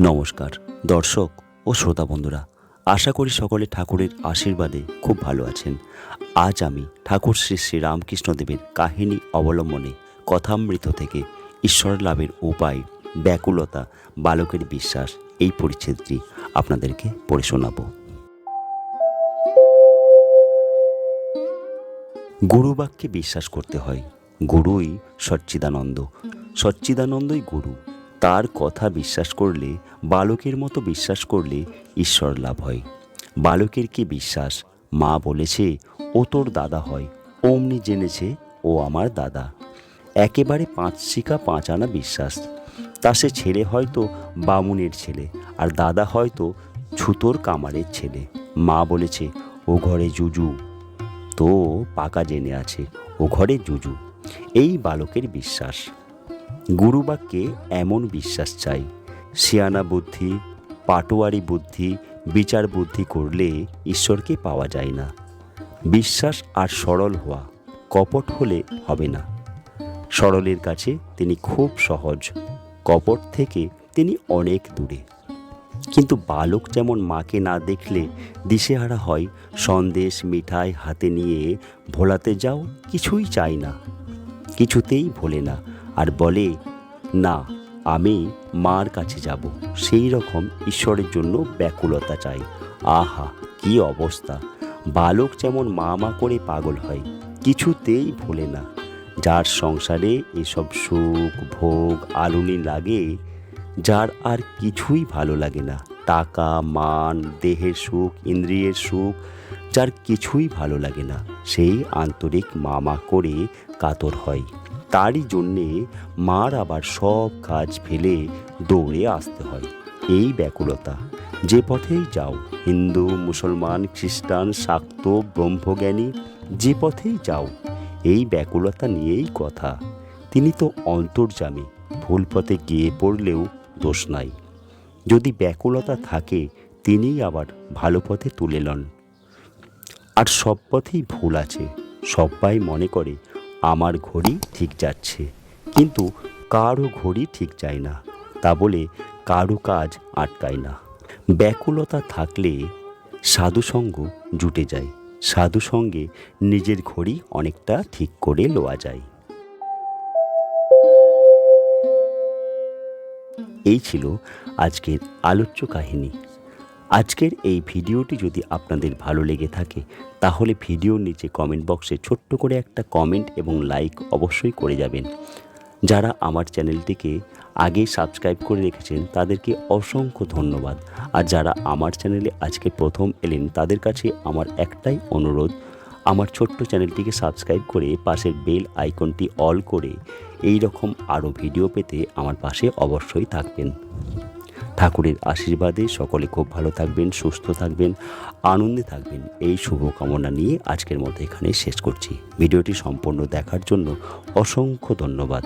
নমস্কার, দর্শক ও শ্রোতা বন্ধুরা, আশা করি সকলে ঠাকুরের আশীর্বাদে খুব ভালো আছেন। আজ আমি ঠাকুর শ্রী শ্রী রামকৃষ্ণদেবের কাহিনী অবলম্বনে কথামৃত থেকে ঈশ্বর লাভের উপায়, ব্যাকুলতা, বালকের বিশ্বাস এই পরিচ্ছেদটি আপনাদেরকে পড়ে শোনাবো। গুরুবাক্যে বিশ্বাস করতে হয়, গুরুই সচ্চিদানন্দ। সচ্চিদানন্দই গুরু। তার কথা বিশ্বাস করলে, বালকের মতো বিশ্বাস করলে ঈশ্বর লাভ হয়। বালকের কি বিশ্বাস? মা বলেছে, ও তোর দাদা হয়। অমনি জেনেছে, ও আমার দাদা। একেবারে পাঁচ শিকা পাঁচ আনা বিশ্বাস। তা সে ছেলে হয়তো বামুনের ছেলে, আর দাদা হয়তো ছুতোর কামারের ছেলে। মা বলেছে, ও ঘরে জুজু। তো পাকা জেনে আছে, ও ঘরে জুজু। এই বালকের বিশ্বাস। গুরুবাক্যে এমন বিশ্বাস চাই, শিয়ানা বুদ্ধি, পাটোয়ারি বুদ্ধি, বিচার বুদ্ধি করলে ঈশ্বরকে পাওয়া যায় না। বিশ্বাস আর সরল হওয়া কপট হলে হবে না। সরলের কাছে তিনি খুব সহজ, কপট থেকে তিনি অনেক দূরে। কিন্তু বালক যেমন মাকে না দেখলে দিশেহারা হয়, সন্দেশ মিঠাই হাতে নিয়ে ভোলাতে যাও কিছুই চাই না, কিছুতেই ভোলে না। আর বলে, না, আমি মার কাছে যাব। সেই রকম ঈশ্বরের জন্য ব্যাকুলতা চাই। আহা, কি অবস্থা! বালক যেমন মা মা করে পাগল হয়, কিছুতেই ভোলে না। যার সংসারে এসব সুখ, ভোগ, আলুনি লাগে, যার আর কিছুই ভালো লাগে না। টাকা, মান, দেহের সুখ, ইন্দ্রিয়ের সুখ, যার কিছুই ভালো লাগে না, সেই আন্তরিক মামা করে কাতর হয়। তারই জন্যে মার আবার সব কাজ ফেলে দৌড়ে আসতে হয়। এই ব্যাকুলতা, যে পথেই যাও, হিন্দু, মুসলমান, খ্রিস্টান, শাক্ত, ব্রহ্মজ্ঞানী, যে পথেই যাও, এই ব্যাকুলতা নিয়েই কথা। তিনি তো অন্তর্জামী ভুল পথে গিয়ে পড়লেও দোষ নাই। যদি ব্যাকুলতা থাকে, তিনিই আবার ভালো পথে তুলে লন। আর সব পথেই ভুল আছে সবাই মনে করে আমার ঘড়ি ঠিক যাচ্ছে, কিন্তু কারও ঘড়ি ঠিক যায় না। তা বলে কারও কাজ আটকায় না। ব্যাকুলতা থাকলে সাধুসঙ্গ জুটে যায়। সাধুসঙ্গে নিজের ঘড়ি অনেকটা ঠিক করে লওয়া যায়। এই ছিল আজকের আলোচ্য কাহিনী। আজকের এই ভিডিওটি যদি আপনাদের ভালো লেগে থাকে, তাহলে ভিডিওর নিচে কমেন্ট বক্সে ছোট্ট করে একটা কমেন্ট এবং লাইক অবশ্যই করে যাবেন। যারা আমার চ্যানেলটিকে আগে সাবস্ক্রাইব করে রেখেছেন, তাদেরকে অসংখ্য ধন্যবাদ। আর যারা আমার চ্যানেলে আজকে প্রথম এলেন, তাদের কাছে আমার একটাই অনুরোধ, আমার ছোট্ট চ্যানেলটিকে সাবস্ক্রাইব করে পাশের বেল আইকনটি অল করে এই রকম আরও ভিডিও পেতে আমার পাশে অবশ্যই থাকবেন। ঠাকুরের আশীর্বাদে সকলে খুব ভালো থাকবেন, সুস্থ থাকবেন, আনন্দে থাকবেন। এই শুভকামনা নিয়ে আজকের মতো এখানে শেষ করছি। ভিডিওটি সম্পূর্ণ দেখার জন্য অসংখ্য ধন্যবাদ।